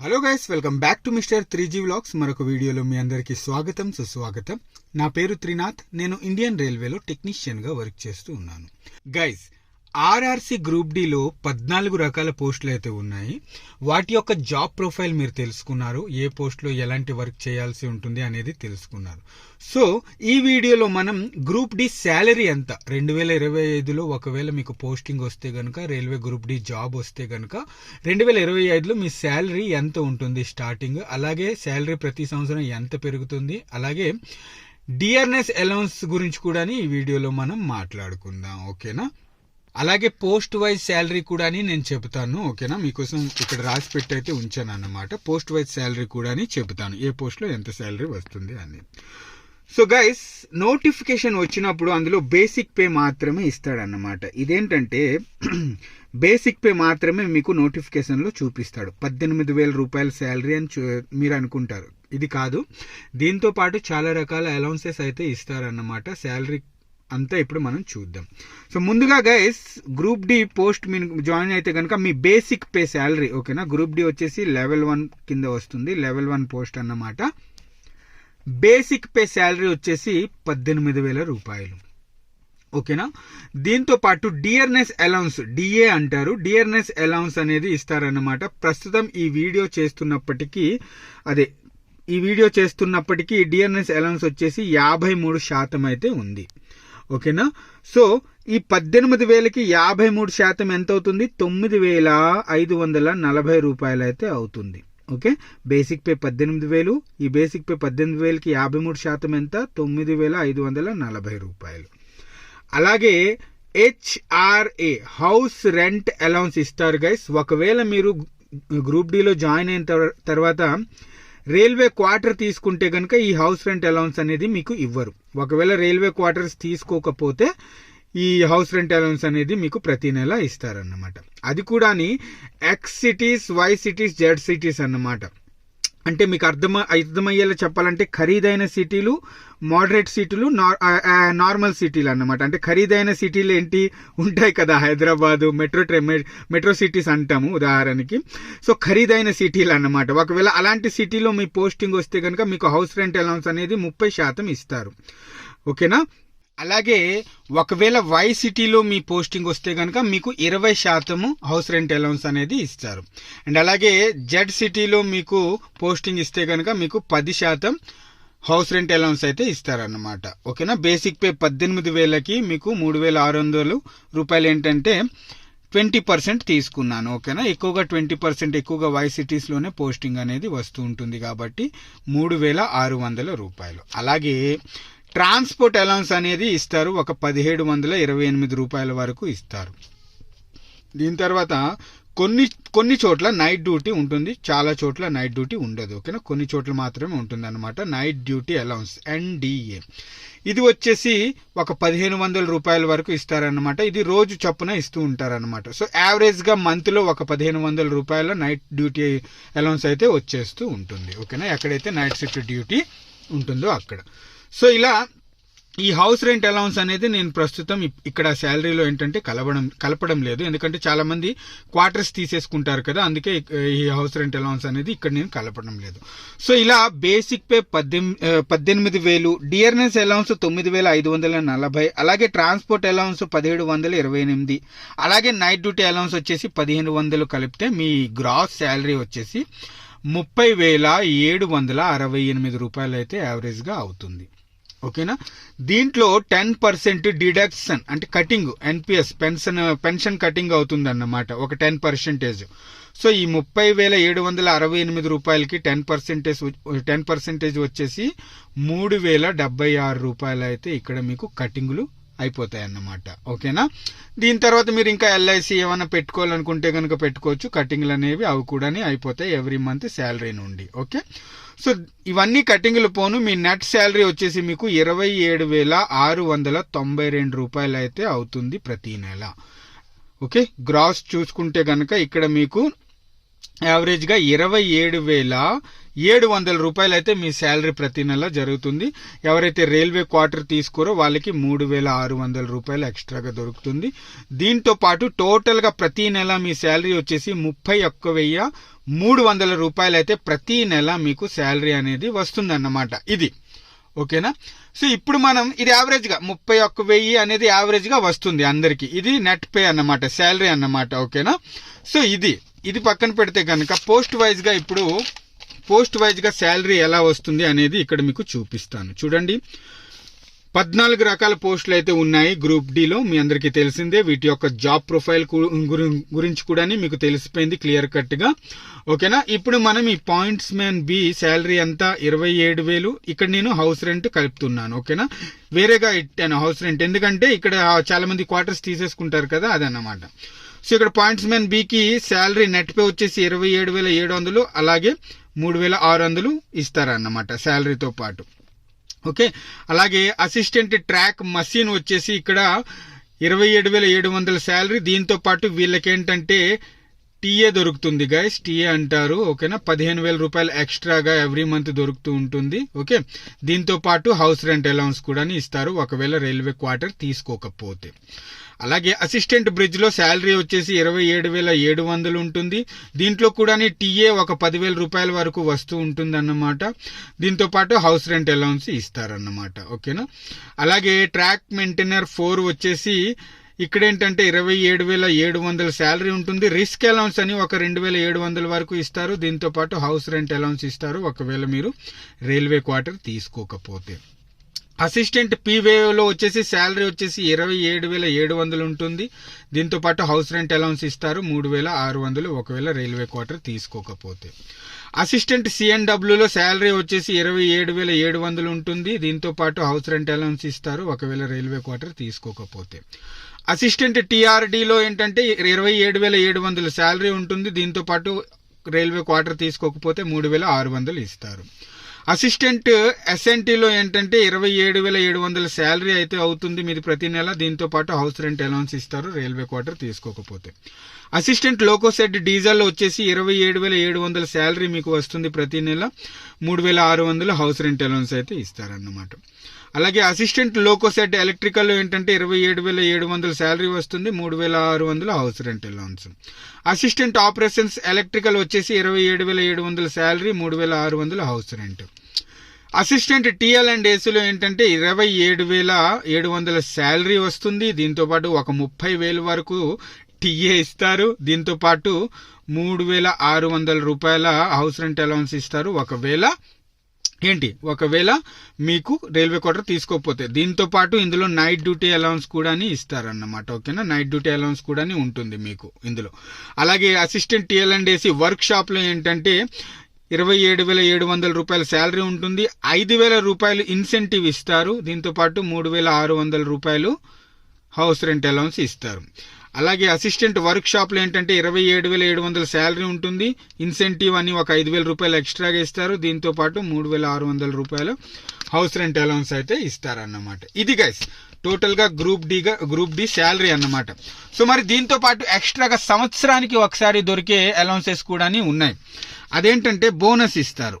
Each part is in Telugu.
Hello guys welcome back to mister three G vlogs మరొక వీడియోలో మీ అందరికీ స్వాగతం సుస్వాగతం. నా పేరు త్రినాథ్. నేను ఇండియన్ రైల్వేలో టెక్నీషియన్గా వర్క్ చేస్తూ ఉన్నాను. గైస్ ఆర్ఆర్సి గ్రూప్ డిలో పద్నాలుగు రకాల పోస్టులు అయితే ఉన్నాయి. వాటి యొక్క జాబ్ ప్రొఫైల్ మీరు తెలుసుకున్నారు. ఏ పోస్ట్లో ఎలాంటి వర్క్ చేయాల్సి ఉంటుంది అనేది తెలుసుకున్నారు. సో ఈ వీడియోలో మనం గ్రూప్ డి శాలరీ ఎంత? రెండు వేల ఇరవై ఐదులో ఒకవేళ మీకు పోస్టింగ్ వస్తే గనుక రైల్వే గ్రూప్ డి జాబ్ వస్తే గనుక రెండు వేల ఇరవై ఐదులో మీ శాలరీ ఎంత ఉంటుంది స్టార్టింగ్? అలాగే శాలరీ ప్రతి సంవత్సరం ఎంత పెరుగుతుంది? అలాగే డిఆర్ఎస్ అలౌన్స్ గురించి కూడా ఈ వీడియోలో మనం మాట్లాడుకుందాం. ఓకేనా? అలాగే పోస్ట్ వైజ్ శాలరీ కూడా అని నేను చెబుతాను ఓకేనా? మీకోసం ఇక్కడ రాసి పెట్టి అయితే ఉంచాను అన్నమాట పోస్ట్ వైజ్ శాలరీ కూడా అని చెబుతాను. ఏ పోస్ట్లో ఎంత శాలరీ వస్తుంది అని. సో గైస్ నోటిఫికేషన్ వచ్చినప్పుడు అందులో బేసిక్ పే మాత్రమే ఇస్తాడన్నమాట. ఇదేంటంటే బేసిక్ పే మాత్రమే మీకు నోటిఫికేషన్లో చూపిస్తాడు. పద్దెనిమిది వేల రూపాయల శాలరీ అని చూ- మీరు అనుకుంటారు. ఇది కాదు. దీంతో పాటు చాలా రకాల అలౌన్సెస్ అయితే ఇస్తారన్నమాట. శాలరీ అంతా ఇప్పుడు మనం చూద్దాం. సో ముందుగా గైస్ గ్రూప్ డి పోస్ట్ మీ జాయిన్ అయితే కనుక మీ basic pay salary okay? Group D వచ్చేసి లెవెల్ వన్ కింద వస్తుంది లెవెల్ వన్ పోస్ట్ అన్నమాట. బేసిక్ పే శాలరీ వచ్చేసి పద్దెనిమిది వేల రూపాయలు. ఓకేనా? దీంతో పాటు డియర్నెస్ అలౌన్స్ డిఏ అంటారు. డియర్నెస్ అలౌన్స్ అనేది ఇస్తారన్నమాట. ప్రస్తుతం ఈ వీడియో చేస్తున్నప్పటికీ అదే ఈ వీడియో చేస్తున్నప్పటికీ డియర్నెస్ అలౌన్స్ వచ్చేసి యాభై మూడు శాతం అయితే ఉంది. ఓకేనా? సో ఈ పద్దెనిమిది వేలకి యాభై మూడు శాతం ఎంత అవుతుంది తొమ్మిది వేల ఐదు వందల నలభై రూపాయలు అయితే అవుతుంది. ఓకే? బేసిక్ పే పద్దెనిమిది వేలు. ఈ బేసిక్ పే పద్దెనిమిది వేలకి యాభై మూడు శాతం ఎంత? తొమ్మిది వేల ఐదు వందల నలభై రూపాయలు. అలాగే హెచ్ఆర్ఏ హౌస్ రెంట్ అలౌన్స్ ఇస్తారు గైస్. ఒకవేళ మీరు గ్రూప్ డిలో జాయిన్ అయిన తర్వాత రైల్వే క్వార్టర్ తీసుకుంటే కనుక ఈ హౌస్ రెంట్ అలౌన్స్ అనేది మీకు ఇవ్వరు. ఒకవేళ రైల్వే క్వార్టర్స్ తీసుకోకపోతే ఈ హౌస్ రెంట్ అలౌన్స్ అనేది మీకు ప్రతి నెల ఇస్తారన్నమాట. అది కూడాని X cities Y cities Z cities అన్నమాట. అంటే మీకు అర్థమ అర్థమయ్యేలా చెప్పాలంటే ఖరీదైన సిటీలు మోడరేట్ సిటీలు నార్- నార్మల్ సిటీలు అన్నమాట. అంటే ఖరీదైన సిటీలు ఏంటి? ఉంటాయి కదా హైదరాబాదు మెట్రో మెట్రో సిటీస్ అంటాము ఉదాహరణకి. సో ఖరీదైన సిటీలు అన్నమాట. ఒకవేళ అలాంటి సిటీలో మీ పోస్టింగ్ వస్తే కనుక మీకు హౌస్ రెంట్ అలౌన్స్ అనేది ముప్పై శాతం ఇస్తారు. ఓకేనా? అలాగే ఒకవేళ వై సిటీలో మీ పోస్టింగ్ వస్తే కనుక మీకు ఇరవై శాతము హౌస్ రెంట్ అలౌన్స్ అనేది ఇస్తారు. అండ్ అలాగే జెడ్ సిటీలో మీకు పోస్టింగ్ ఇస్తే కనుక మీకు పది శాతం హౌస్ రెంట్ అలౌన్స్ అయితే ఇస్తారన్నమాట. ఓకేనా బేసిక్ పే పద్దెనిమిది వేలకి మీకు మూడు వేల ఆరు వందలు రూపాయలు ఏంటంటే ట్వంటీ పర్సెంట్ తీసుకున్నాను. ఓకేనా ఎక్కువగా ట్వంటీ పర్సెంట్ ఎక్కువగా వై సిటీస్లోనే పోస్టింగ్ అనేది వస్తూ ఉంటుంది కాబట్టి మూడు వేల ఆరు వందల రూపాయలు. అలాగే ట్రాన్స్పోర్ట్ అలౌన్స్ అనేది ఇస్తారు. ఒక పదిహేడు వందల ఇరవై ఎనిమిది రూపాయల వరకు ఇస్తారు. దీని తర్వాత కొన్ని కొన్ని చోట్ల నైట్ డ్యూటీ ఉంటుంది. చాలా చోట్ల నైట్ డ్యూటీ ఉండదు. ఓకేనా? కొన్ని చోట్ల మాత్రమే ఉంటుంది అనమాట నైట్ డ్యూటీ అలౌన్స్ ఎన్డిఏ. ఇది వచ్చేసి ఒక పదిహేను వందల రూపాయల వరకు ఇస్తారనమాట ఇది రోజు చొప్పున ఇస్తూ ఉంటారనమాట సో యావరేజ్గా మంత్లో ఒక పదిహేను వందల రూపాయల నైట్ డ్యూటీ అలౌన్స్ అయితే వచ్చేస్తూ ఉంటుంది. ఓకేనా? ఎక్కడైతే నైట్ షిఫ్ట్ డ్యూటీ ఉంటుందో అక్కడ. సో ఇలా ఈ హౌస్ రెంట్ అలౌన్స్ అనేది నేను ప్రస్తుతం ఇక్కడ శాలరీలో ఏంటంటే కలవడం కలపడం లేదు. ఎందుకంటే చాలా మంది క్వార్టర్స్ తీసేసుకుంటారు కదా అందుకే ఈ హౌస్ రెంట్ అలౌన్స్ అనేది ఇక్కడ నేను కలపడం లేదు. సో ఇలా బేసిక్ పే పద్దెనిమిది పద్దెనిమిది వేలు డియర్నెస్ అలౌన్స్ తొమ్మిది వేల ఐదు వందల నలభై అలాగే ట్రాన్స్పోర్ట్ అలౌన్స్ పదిహేడు వందల ఇరవై ఎనిమిది అలాగే నైట్ డ్యూటీ అలౌన్స్ వచ్చేసి పదిహేను వందలు కలిపితే మీ గ్రాస్ శాలరీ వచ్చేసి ముప్పై వేల ఏడు వందల అరవై ఎనిమిది రూపాయలు అయితే యావరేజ్గా అవుతుంది. ఓకేనా? దీంట్లో టెన్ పర్సెంట్ డిడక్షన్ అంటే cutting NPS pension pension cutting అవుతుంది అన్నమాట ఒక టెన్ పర్సెంటేజ్. సో ఈ ముప్పై వేల ఏడు వందల అరవై ఎనిమిది రూపాయలకి టెన్ పర్సెంటేజ్ టెన్ పర్సెంటేజ్ వచ్చేసి మూడు వేల డెబ్బై ఆరు రూపాయలు అయితే ఇక్కడ మీకు కటింగ్లు అయిపోతాయన్నమాట. ఓకేనా? దీని తర్వాత మీరు ఇంకా ఎల్ఐసి ఏమైనా పెట్టుకోవాలనుకుంటే కనుక పెట్టుకోవచ్చు. కటింగ్లు అనేవి అవి కూడా అయిపోతాయి ఎవ్రీ మంత్ శాలరీ నుండి. ఓకే? సో ఇవన్నీ కటింగ్లు పోను. మీ నెట్ శాలరీ వచ్చేసి మీకు ఇరవై ఏడు వేల ఆరు వందల తొంభై రెండు రూపాయలు అయితే అవుతుంది ప్రతి నెల. ఓకే? గ్రాస్ చూసుకుంటే కనుక ఇక్కడ మీకు యావరేజ్గా ఇరవై ఏడు వేల ఏడు వందల రూపాయలు అయితే మీ శాలరీ ప్రతి నెల జరుగుతుంది. ఎవరైతే రైల్వే క్వార్టర్ తీసుకోరో వాళ్ళకి మూడు వేల ఆరు వందల రూపాయలు ఎక్స్ట్రాగా దొరుకుతుంది. దీంతో పాటు టోటల్గా ప్రతి నెల మీ శాలరీ వచ్చేసి ముప్పై ఒక్క వెయ్యి మూడు వందల రూపాయలు అయితే ప్రతి నెల మీకు శాలరీ అనేది వస్తుందన్నమాట. ఇది. ఓకేనా? సో ఇప్పుడు మనం ఇది యావరేజ్గా ముప్పై ఒక్క వెయ్యి అనేది యావరేజ్గా వస్తుంది అందరికి. ఇది నెట్ పే అన్నమాట శాలరీ అన్నమాట. ఓకేనా? సో ఇది. ఇది పక్కన పెడితే కనుక పోస్ట్ వైజ్గా ఇప్పుడు పోస్ట్ వైజ్గా శాలరీ ఎలా వస్తుంది అనేది ఇక్కడ మీకు చూపిస్తాను. చూడండి. పద్నాలుగు రకాల పోస్టులు అయితే ఉన్నాయి గ్రూప్ డిలో మీ అందరికీ తెలిసిందే. వీటి యొక్క జాబ్ ప్రొఫైల్ గురించి కూడా మీకు తెలిసిపోయింది క్లియర్ కట్గా ఓకేనా? ఇప్పుడు మనం ఈ పాయింట్స్ మ్యాన్ బి శాలరీ అంతా ఇరవై ఏడు వేలు. ఇక్కడ నేను హౌస్ రెంట్ కలుపుతున్నాను. ఓకేనా? వేరేగా ఇట్టాను హౌస్ రెంట్. ఎందుకంటే ఇక్కడ చాలా మంది క్వార్టర్స్ తీసేసుకుంటారు కదా అదన్నమాట. సో ఇక్కడ పాయింట్స్ మ్యాన్ బికి శాలరీ నెట్ పే వచ్చేసి ఇరవై ఏడు వేల ఏడు వందలు. అలాగే మూడు వేల ఆరు వందలు ఇస్తారన్నమాట శాలరీతో పాటు. ఓకే? అలాగే అసిస్టెంట్ ట్రాక్ మసీన్ వచ్చేసి ఇక్కడ ఇరవై ఏడు వేల ఏడు వందల శాలరీ. దీంతో పాటు వీళ్ళకేంటంటే టీఏ దొరుకుతుంది గైస్ టీఏ అంటారు ఓకేనా? పదిహేను వేల రూపాయలు ఎక్స్ట్రాగా ఎవ్రీ మంత్ దొరుకుతూ ఉంటుంది ఓకే? దీంతో పాటు హౌస్ రెంట్ అలౌన్స్ కూడా ఇస్తారు. ఒకవేళ రైల్వే క్వార్టర్ తీసుకోకపోతే. అలాగే అసిస్టెంట్ బ్రిడ్జ్లో శాలరీ వచ్చేసి ఇరవై ఏడు వేల ఏడు వందలు ఉంటుంది. దీంట్లో కూడా టీఏ ఒక పదివేల రూపాయల వరకు వస్తూ ఉంటుంది అన్నమాట దీంతో పాటు హౌస్ రెంట్ అలౌన్స్ ఇస్తారన్నమాట. ఓకేనా? అలాగే ట్రాక్ మెయింటైనర్ ఫోర్ వచ్చేసి ఇక్కడ ఏంటంటే ఇరవై ఏడు వేల ఏడు వందల శాలరీ ఉంటుంది. రిస్క్ అలౌన్స్ అని ఒక రెండు వేల ఏడు వందల వరకు ఇస్తారు. దీంతో పాటు హౌస్ రెంట్ అలౌన్స్ ఇస్తారు. ఒకవేళ మీరు రైల్వే క్వార్టర్ తీసుకోకపోతే. అసిస్టెంట్ పీవేలో వచ్చేసి శాలరీ వచ్చేసి ఇరవై ఏడు వేల ఏడు వందలు ఉంటుంది. దీంతో పాటు హౌస్ రెంట్ అలౌన్స్ ఇస్తారు. మూడు వేల ఆరు వందలు ఒకవేళ రైల్వే క్వార్టర్ తీసుకోకపోతే. అసిస్టెంట్ సిఎన్డబ్ల్యూలో శాలరీ వచ్చేసి ఇరవై ఏడు వేల ఏడు వందలు ఉంటుంది. దీంతో పాటు హౌస్ రెంట్ అలౌన్స్ ఇస్తారు. ఒకవేళ రైల్వే క్వార్టర్ తీసుకోకపోతే. అసిస్టెంట్ టీఆర్డీలో ఏంటంటే ఇరవై ఏడు వేల ఏడు వందలు శాలరీ ఉంటుంది. దీంతో పాటు రైల్వే క్వార్టర్ తీసుకోకపోతే మూడు వేల ఆరు వందలు ఇస్తారు. అసిస్టెంట్ ఎస్ఎన్టీలో ఏంటంటే ఇరవై ఏడు వేల ఏడు వందల శాలరీ అయితే అవుతుంది మీది ప్రతి నెల. దీంతో పాటు హౌస్ రెంట్ అలౌన్స్ ఇస్తారు రైల్వే క్వార్టర్ తీసుకోకపోతే. అసిస్టెంట్ లోకోసెడ్ డీజల్ వచ్చేసి ఇరవై ఏడు వేల ఏడు వందల శాలరీ మీకు వస్తుంది ప్రతి నెల. మూడు వేల ఆరు వందలు హౌస్ రెంట్ అలౌన్స్ అయితే ఇస్తారన్నమాట. అలాగే అసిస్టెంట్ లోకోసెడ్ ఎలక్ట్రికల్ ఏంటంటే ఇరవై ఏడు వేల ఏడు వందల శాలరీ వస్తుంది మూడు వేల ఆరు వందలు house rent allowance assistant operations electrical వచ్చేసి ఇరవై ఏడు వేల ఏడు వందల శాలరీ మూడు వేల ఆరు వందలు house rent. Assistant TL and ఏసీలో ఏంటంటే ఇరవై ఏడు వేల ఏడు వందల శాలరీ వస్తుంది. దీంతో పాటు ఒక ముప్పై వేల వరకు టీఏ ఇస్తారు. దీంతో పాటు మూడు వేల ఆరు వందల రూపాయల హౌస్ రెంట్ అలౌన్స్ ఇస్తారు. ఒకవేళ ఏంటి? ఒకవేళ మీకు రైల్వే క్వార్టర్ తీసుకోకపోతే దీంతో పాటు ఇందులో నైట్ డ్యూటీ అలౌన్స్ కూడా ఇస్తారన్నమాట. ఓకేనా? నైట్ డ్యూటీ అలౌన్స్ కూడా ఉంటుంది మీకు ఇందులో. అలాగే అసిస్టెంట్ టీఎల్ అండ్ ఏసీ వర్క్ షాప్లో ఏంటంటే ఇరవై ఏడు వేల ఏడు వందల రూపాయల శాలరీ ఉంటుంది. ఐదు వేల రూపాయలు ఇన్సెంటివ్ ఇస్తారు. దీంతో పాటు మూడు వేల ఆరు వందల రూపాయలు హౌస్ రెంట్ అలౌన్స్ ఇస్తారు. అలాగే అసిస్టెంట్ వర్క్ షాప్లో ఏంటంటే ఇరవై ఏడు వేల ఏడు వందల శాలరీ ఉంటుంది. ఇన్సెంటివ్ అని ఒక ఐదు వేల రూపాయలు ఎక్స్ట్రాగా ఇస్తారు. దీంతో పాటు మూడు వేల ఆరు వందల రూపాయలు హౌస్ రెంట్ అలౌన్స్ అయితే ఇస్తారన్నమాట. ఇది గైస్ టోటల్గా గ్రూప్ డిగా గ్రూప్ డి శాలరీ అన్నమాట. సో మరి దీంతో పాటు ఎక్స్ట్రాగా సంవత్సరానికి ఒకసారి దొరికే అలౌన్సెస్ కూడా ఉన్నాయి. అదేంటంటే బోనస్ ఇస్తారు.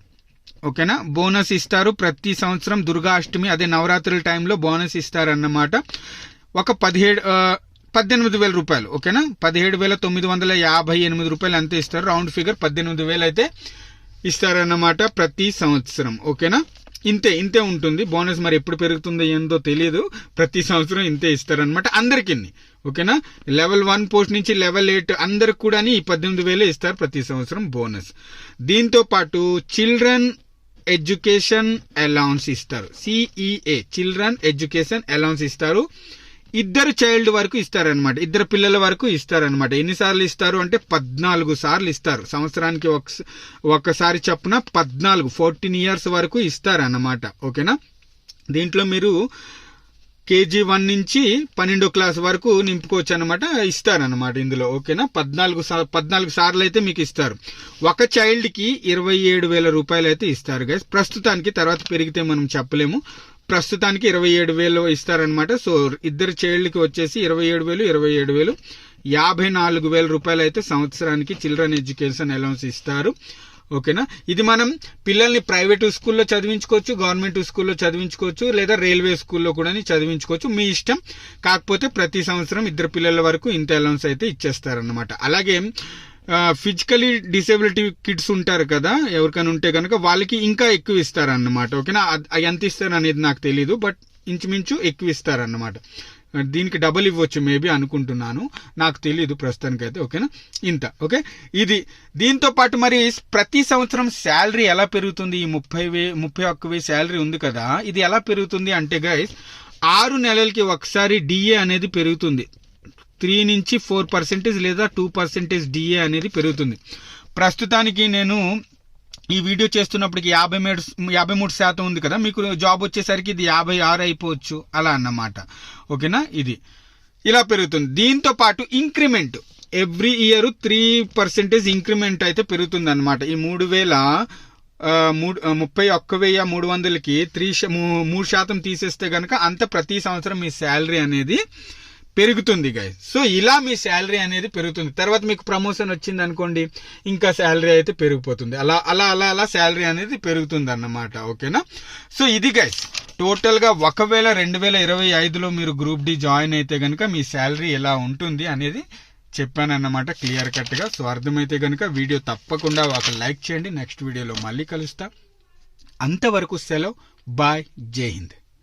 ఓకేనా బోనస్ ఇస్తారు. ప్రతి సంవత్సరం దుర్గాష్టమి అదే నవరాత్రుల టైంలో బోనస్ ఇస్తారన్నమాట. ఒక పదిహేడు పద్దెనిమిది వేల రూపాయలు. ఓకేనా పదిహేడు వేల తొమ్మిది వందల యాభై ఎనిమిది రూపాయలు అంతే ఇస్తారు. రౌండ్ ఫిగర్ పద్దెనిమిది వేలు అయితే ఇస్తారన్నమాట ప్రతి సంవత్సరం. ఓకేనా ఇంతే ఇంతే ఉంటుంది. బోనస్ మరి ఎప్పుడు పెరుగుతుందో ఏందో తెలియదు ప్రతి సంవత్సరం ఇంతే ఇస్తారనమాట అందరికీ ఓకేనా? లెవెల్ వన్ పోస్ట్ నుంచి లెవెల్ ఎయిట్ అందరికి కూడా ఈ పద్దెనిమిది వేలే ఇస్తారు ప్రతి సంవత్సరం బోనస్. దీంతో పాటు చిల్డ్రన్ ఎడ్యుకేషన్ అలౌన్స్ ఇస్తారు. సిఈఏ చిల్డ్రన్ ఎడ్యుకేషన్ అలౌన్స్ ఇస్తారు. ఇద్దరు చైల్డ్ వరకు ఇస్తారనమాట ఇద్దరు పిల్లల వరకు ఇస్తారనమాట ఎన్నిసార్లు ఇస్తారు అంటే పద్నాలుగు సార్లు ఇస్తారు. సంవత్సరానికి ఒక ఒకసారి చొప్పున పద్నాలుగు ఫోర్టీన్ ఇయర్స్ వరకు ఇస్తారన్నమాట. ఓకేనా? దీంట్లో మీరు కేజీ వన్ నుంచి పన్నెండో క్లాస్ వరకు నింపుకోవచ్చు అనమాట ఇస్తారనమాట ఇందులో. ఓకేనా? పద్నాలుగు పద్నాలుగు సార్లు అయితే మీకు ఇస్తారు. ఒక చైల్డ్కి ఇరవై ఏడు వేల రూపాయలు అయితే ఇస్తారు గైస్. ప్రస్తుతానికి తర్వాత పెరిగితే మనం చెప్పలేము. ప్రస్తుతానికి ఇరవై ఏడు వేలు ఇస్తారనమాట సో ఇద్దరు చైల్డ్కి వచ్చేసి ఇరవై ఏడు వేలు ఇరవై ఏడు వేలు. యాభై నాలుగు వేల రూపాయలు అయితే సంవత్సరానికి చిల్డ్రన్ ఎడ్యుకేషన్ అలౌన్స్ ఇస్తారు. ఓకేనా? ఇది మనం పిల్లల్ని ప్రైవేట్ స్కూల్లో చదివించుకోవచ్చు గవర్నమెంట్ స్కూల్లో చదివించుకోవచ్చు లేదా రైల్వే స్కూల్లో కూడా చదివించుకోవచ్చు. మీ ఇష్టం. కాకపోతే ప్రతి సంవత్సరం ఇద్దరు పిల్లల వరకు ఇంత అలౌన్స్ అయితే ఇచ్చేస్తారనమాట అలాగే ఫిజికలీ డిసేబిలిటీ కిడ్స్ ఉంటారు కదా ఎవరికైనా ఉంటే కనుక వాళ్ళకి ఇంకా ఎక్కువ ఇస్తారన్నమాట ఓకేనా? ఎంత ఇస్తారు అనేది నాకు తెలియదు బట్ ఇంచుమించు ఎక్కువ ఇస్తారన్నమాట. దీనికి డబుల్ ఇవ్వచ్చు మేబీ అనుకుంటున్నాను. నాకు తెలియదు ప్రస్తుతానికైతే ఓకేనా? ఇంత ఓకే? ఇది దీంతో పాటు మరి ప్రతి సంవత్సరం శాలరీ ఎలా పెరుగుతుంది? ఈ ముప్పై వే ముప్పై ఒక్క వే శాలరీ ఉంది కదా ఇది ఎలా పెరుగుతుంది అంటే గైస్ ఆరు నెలలకి ఒకసారి డిఏ అనేది పెరుగుతుంది. త్రీ నుంచి ఫోర్ పర్సెంటేజ్ లేదా టూ పర్సెంటేజ్ డిఏ అనేది పెరుగుతుంది. ప్రస్తుతానికి నేను ఈ వీడియో చేస్తున్నప్పటికి యాభై మూడు యాభై మూడు శాతం ఉంది కదా మీకు జాబ్ వచ్చేసరికి ఇది యాభై ఆరు అయిపోవచ్చు అలా అన్నమాట. ఓకేనా? ఇది. ఇలా పెరుగుతుంది. దీంతో పాటు increment. Every year three percentage increment అయితే పెరుగుతుంది అనమాట ఈ మూడు వేల మూడు ముప్పై ఒక్క వెయ్యి మూడు వందలకి త్రీ మూడు శాతం తీసేస్తే కనుక అంత ప్రతి సంవత్సరం మీ శాలరీ అనేది పెరుగుతుంది గైస్ సో ఇలా మీ శాలరీ అనేది పెరుగుతుంది. తర్వాత మీకు ప్రమోషన్ వచ్చింది అనుకోండి ఇంకా శాలరీ అయితే పెరిగిపోతుంది. అలా అలా అలా అలా శాలరీ అనేది పెరుగుతుంది అన్నమాట. ఓకేనా సో ఇది గైస్ టోటల్గా ఒకవేళ రెండు వేల ఇరవై ఐదులో మీరు గ్రూప్ డి జాయిన్ అయితే కనుక మీ శాలరీ ఎలా ఉంటుంది అనేది చెప్పానన్నమాట క్లియర్ కట్గా సో అర్థమైతే కనుక వీడియో తప్పకుండా ఒక లైక్ చేయండి. నెక్స్ట్ వీడియోలో మళ్ళీ కలుస్తా. అంతవరకు సెలవు. బాయ్ జై హింద్